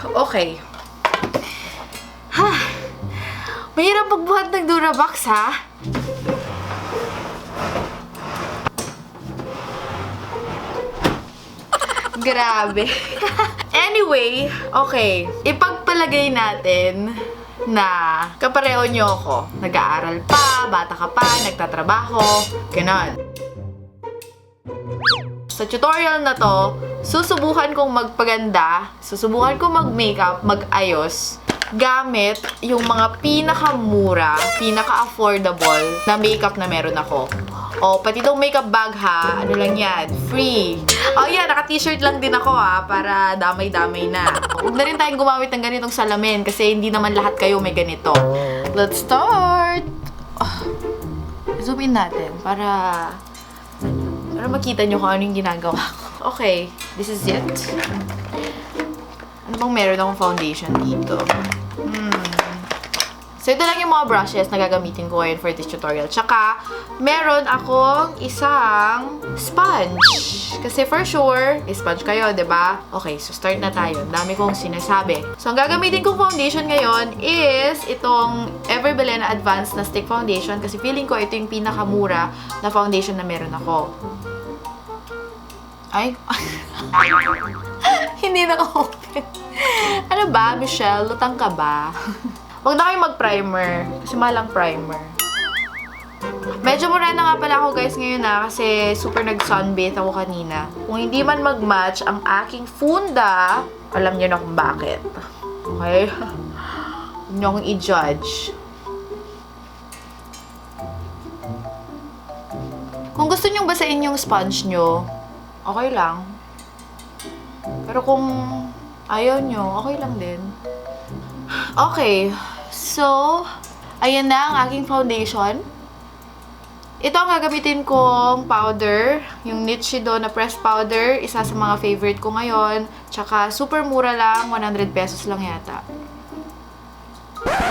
Okay. Ha. Mahirap magbuhat ng Durabox, ha? Grabe. anyway, okay. Ipagpalagay natin na kapareho nyo ako. Nag-aaral pa, bata ka pa, nagtatrabaho, ganon. Sa tutorial na to, susubukan kong magpaganda, susubukan kong mag-makeup, mag-ayos, gamit yung mga pinakamura, pinaka-affordable na makeup na meron ako. O, pati itong makeup bag ha, ano lang yan, free. Oh yeah, naka-t-shirt lang din ako ha, para damay-damay na. Huwag na rin tayong gumamit ng ganitong salamin kasi hindi naman lahat kayo may ganito. Let's start! Oh, zoom in natin para para makita nyo kung ano yung ginagawa ko. Okay, this is it. Ano bang meron akong foundation dito? Hmm. So, ito lang yung mga brushes na gagamitin ko ngayon for this tutorial. Tsaka, meron akong isang sponge. Kasi for sure, sponge kayo, ba? Okay, so start na tayo. Dami kong sinasabi. So, ang gagamitin kong foundation ngayon is itong Everbelen Advanced na Stick Foundation kasi feeling ko ito yung pinakamura na foundation na meron ako. Ay, hindi na open. Ano ba, Michelle? Lutang ka ba? Huwag na kayo mag-primer. Kasi malang primer. Medyo morena nga pala ako guys ngayon na kasi super nag-sunbathe ako kanina. Kung hindi man mag-match ang aking funda, alam niyo na kung bakit. Okay? Huwag niyo i-judge. Kung gusto niyong basain yung sponge niyo, okay lang. Pero kung ayaw nyo, okay lang din. Okay. So, ayan na ang aking foundation. Ito ang gagamitin kong powder, yung Nichido na pressed powder, isa sa mga favorite ko ngayon. Tsaka super mura lang, 100 pesos lang yata.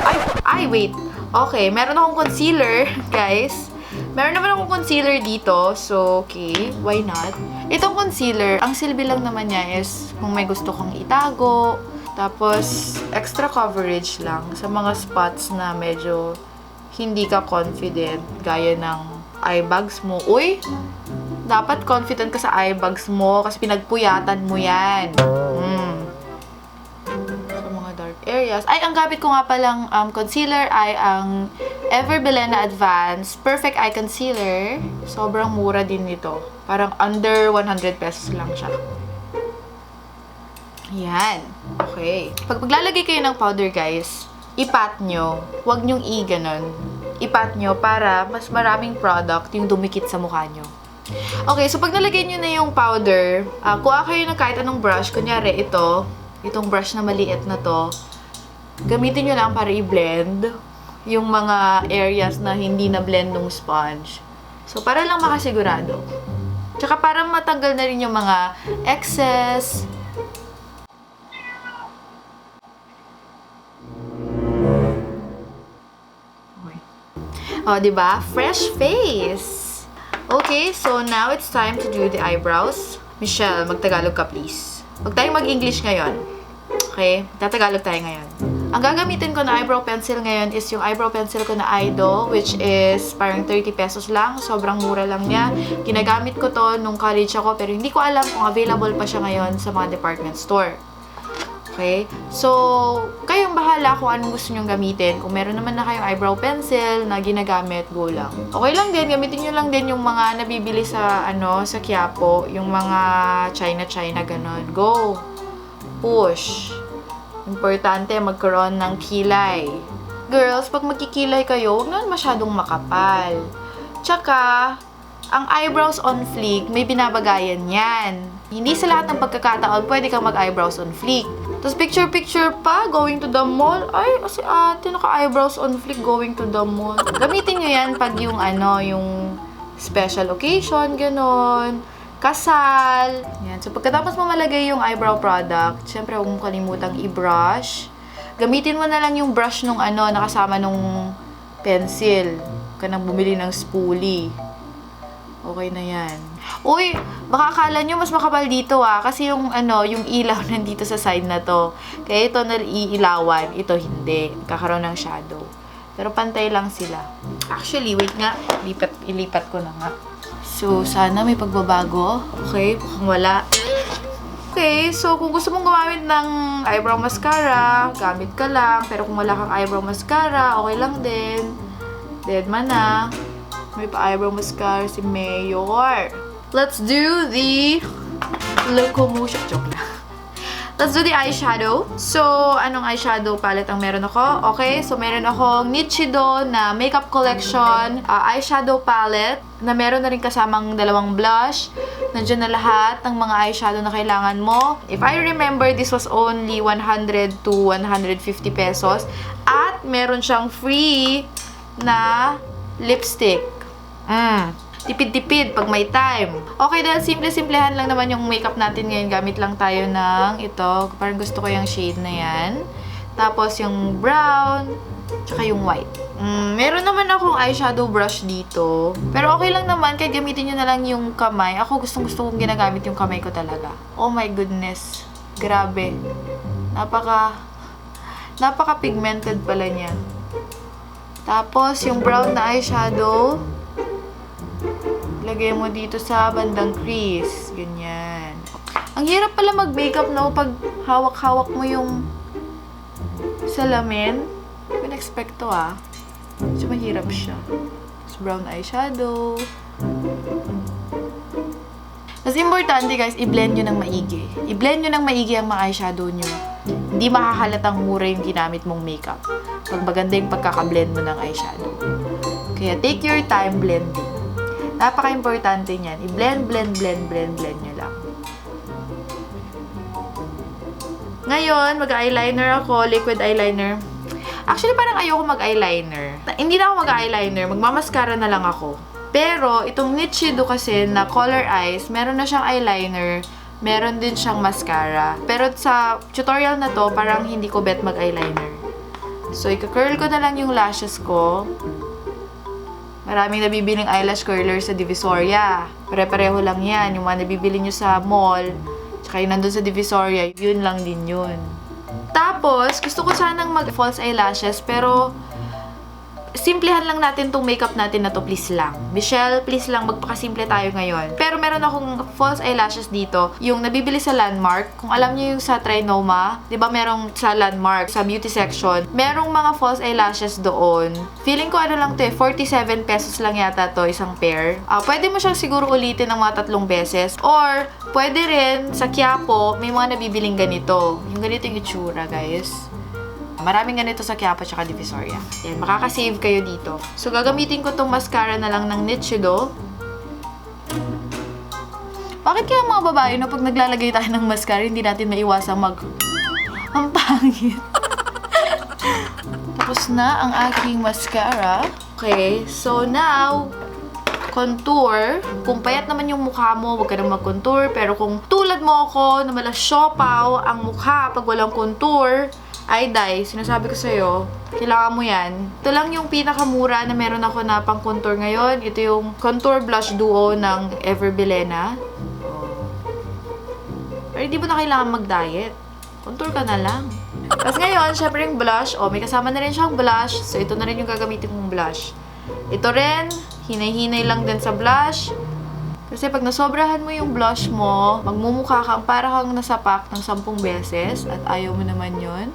Ay, ay wait. Okay, meron akong concealer, guys. Meron naman akong concealer dito, so okay, why not? Itong concealer, ang silbi lang naman niya is kung may gusto kang itago, tapos extra coverage lang sa mga spots na medyo hindi ka confident, gaya ng eye bags mo. Uy! Dapat confident ka sa eye bags mo kasi pinagpuyatan mo yan. Mm. Areas. Ay, ang gamit ko nga palang um, concealer ay ang Everbelena Advance Perfect Eye Concealer. Sobrang mura din nito. Parang under 100 pesos lang siya. Yan. Okay. Pag maglalagay kayo ng powder, guys, ipat nyo. Huwag nyong i-ganon. Ipat nyo para mas maraming product yung dumikit sa mukha nyo. Okay, so pag nalagay nyo na yung powder, uh, kuha kayo ng kahit anong brush. Kunyari, ito. Itong brush na maliit na to. Gamitin nyo lang para i-blend yung mga areas na hindi na blend ng sponge. So, para lang makasigurado. Tsaka para matanggal na rin yung mga excess, O, oh, di ba? Fresh face! Okay, so now it's time to do the eyebrows. Michelle, magtagalog ka please. Huwag tayong mag-English ngayon. Okay? Tatagalog tayo ngayon. Ang gagamitin ko na eyebrow pencil ngayon is yung eyebrow pencil ko na Aido, which is parang 30 pesos lang. Sobrang mura lang niya. Ginagamit ko to nung college ako, pero hindi ko alam kung available pa siya ngayon sa mga department store. Okay? So, kayong bahala kung anong gusto nyong gamitin. Kung meron naman na kayong eyebrow pencil na ginagamit, go lang. Okay lang din, gamitin nyo lang din yung mga nabibili sa, ano, sa Quiapo. Yung mga China-China, ganon. Go! Push! Importante, magkaroon ng kilay. Girls, pag magkikilay kayo, huwag naman masyadong makapal. Tsaka, ang eyebrows on fleek, may binabagayan yan. Hindi sa lahat ng pagkakataon, pwede kang mag-eyebrows on fleek. Tapos picture-picture pa, going to the mall. Ay, si ate, naka-eyebrows on fleek going to the mall. Gamitin nyo yan pag yung ano, yung special occasion, ganon. Kasal. Yan. So, pagkatapos mo malagay yung eyebrow product, syempre huwag mong kalimutang i-brush. Gamitin mo na lang yung brush nung ano, nakasama nung pencil. Huwag ka nang bumili ng spoolie. Okay na yan. Uy, baka akala nyo mas makapal dito ah. Kasi yung ano, yung ilaw nandito sa side na to. Kaya ito na iilawan, ito hindi. Kakaroon ng shadow. Pero pantay lang sila. Actually, wait nga. Lipat, ilipat ko na nga. So, sana may pagbabago. Okay, mukhang wala. Okay, so kung gusto mong gumamit ng eyebrow mascara, gamit ka lang. Pero kung wala kang eyebrow mascara, okay lang din. Dead man na. May pa-eyebrow mascara si Mayor. Let's do the locomotion. Joke. Let's do the eyeshadow. So, anong eyeshadow palette ang meron ako? Okay, so meron akong Nichido na makeup collection uh, eyeshadow palette na meron na rin kasamang dalawang blush. Nandiyan na lahat ng mga eyeshadow na kailangan mo. If I remember, this was only 100 to 150 pesos. At meron siyang free na lipstick. Mm. Tipid-tipid pag may time. Okay, dahil simple-simplehan lang naman yung makeup natin ngayon. Gamit lang tayo ng ito. Parang gusto ko yung shade na yan. Tapos yung brown, tsaka yung white. Mm, meron naman akong eyeshadow brush dito. Pero okay lang naman, kahit gamitin nyo na lang yung kamay. Ako gustong gusto kong ginagamit yung kamay ko talaga. Oh my goodness. Grabe. Napaka, napaka pigmented pala niya. Tapos, yung brown na eyeshadow, lagay mo dito sa bandang crease. Ganyan. Ang hirap pala mag-makeup, no? Pag hawak-hawak mo yung salamin. Na-expect to, ah. So, mahirap siya. Tapos, brown eyeshadow. Mas importante, guys, i-blend nyo ng maigi. I-blend nyo ng maigi ang mga eyeshadow nyo. Hindi makakalatang mura yung ginamit mong makeup. Pag maganda yung pagkaka-blend mo ng eyeshadow. Kaya, take your time blending. Napaka-importante niyan. I-blend, blend, blend, blend, blend nyo lang. Ngayon, mag-eyeliner ako, liquid eyeliner. Actually, parang ayoko mag-eyeliner. Hindi na ako mag-eyeliner, magmamaskara na lang ako. Pero, itong Nichido kasi na color eyes, meron na siyang eyeliner, meron din siyang mascara. Pero sa tutorial na to, parang hindi ko bet mag-eyeliner. So, ika-curl ko na lang yung lashes ko. Maraming nabibiling eyelash curler sa Divisoria. Pare-pareho lang yan. Yung mga nabibili nyo sa mall, tsaka yung nandun sa Divisoria, yun lang din yun. Tapos, gusto ko sanang mag-false eyelashes, pero simplehan lang natin tong makeup natin na to, please lang. Michelle, please lang, magpakasimple tayo ngayon. Pero meron akong false eyelashes dito, yung nabibili sa Landmark. Kung alam niyo yung sa Trinoma, di ba merong sa Landmark, sa beauty section, merong mga false eyelashes doon. Feeling ko ano lang to eh, 47 pesos lang yata to, isang pair. Ah, pwede mo siyang siguro ulitin ng mga tatlong beses. Or, pwede rin, sa Quiapo, may mga nabibiling ganito. Yung ganito yung itsura, guys. Maraming ganito sa Quiapo at Divisoria. Yan, makakasave kayo dito. So, gagamitin ko tong mascara na lang ng Nichido. Bakit kaya mga babae na pag naglalagay tayo ng mascara, hindi natin maiwasang mag... Ang pangit. Tapos na ang aking mascara. Okay, so now, contour. Kung payat naman yung mukha mo, huwag ka nang mag-contour. Pero kung tulad mo ako, na mala siopaw ang mukha pag walang contour, ay dye, sinasabi ko sa'yo, kailangan mo yan. Ito lang yung pinakamura na meron ako na pang contour ngayon. Ito yung Contour Blush Duo ng Everbilena. Pero hindi mo na kailangan mag-diet. Contour ka na lang. Tapos ngayon, syempre yung blush. O, may kasama na rin siyang blush. So, ito na rin yung gagamitin kong blush. Ito rin, hinay-hinay lang din sa blush. Kasi pag nasobrahan mo yung blush mo, magmumukha kang para kang nasapak ng sampung beses at ayaw mo naman yon.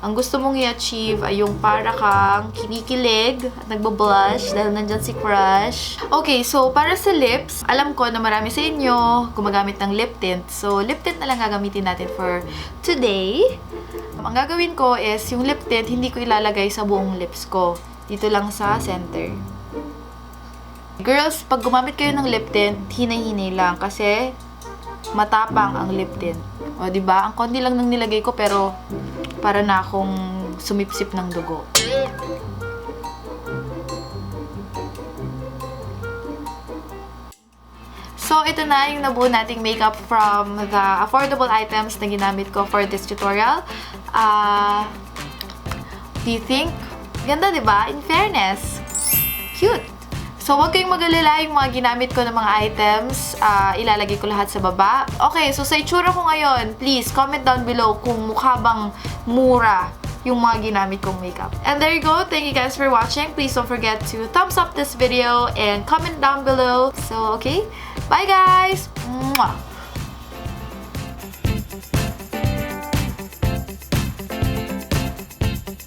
Ang gusto mong i-achieve ay yung para kang kinikilig at nagbo-blush dahil nandyan si crush. Okay, so para sa lips, alam ko na marami sa inyo gumagamit ng lip tint. So, lip tint na lang gagamitin natin for today. Ang gagawin ko is yung lip tint, hindi ko ilalagay sa buong lips ko. Dito lang sa center. Girls, pag gumamit kayo ng lip tint, hinay-hinay lang kasi matapang ang lip tint. O, di ba? Ang konti lang nang nilagay ko pero para na akong sumipsip ng dugo. So, ito na yung nabuo nating makeup from the affordable items na ginamit ko for this tutorial. Ah... do you think? Ganda, di ba? In fairness. Cute. So, huwag kayong mag-alala yung mga ginamit ko ng mga items. ah, ilalagay ko lahat sa baba. Okay, so sa itsura ko ngayon, please comment down below kung mukha bang mura yung mga ginamit kong makeup. And there you go. Thank you guys for watching. Please don't forget to thumbs up this video and comment down below. So, okay? Bye guys! Mwah!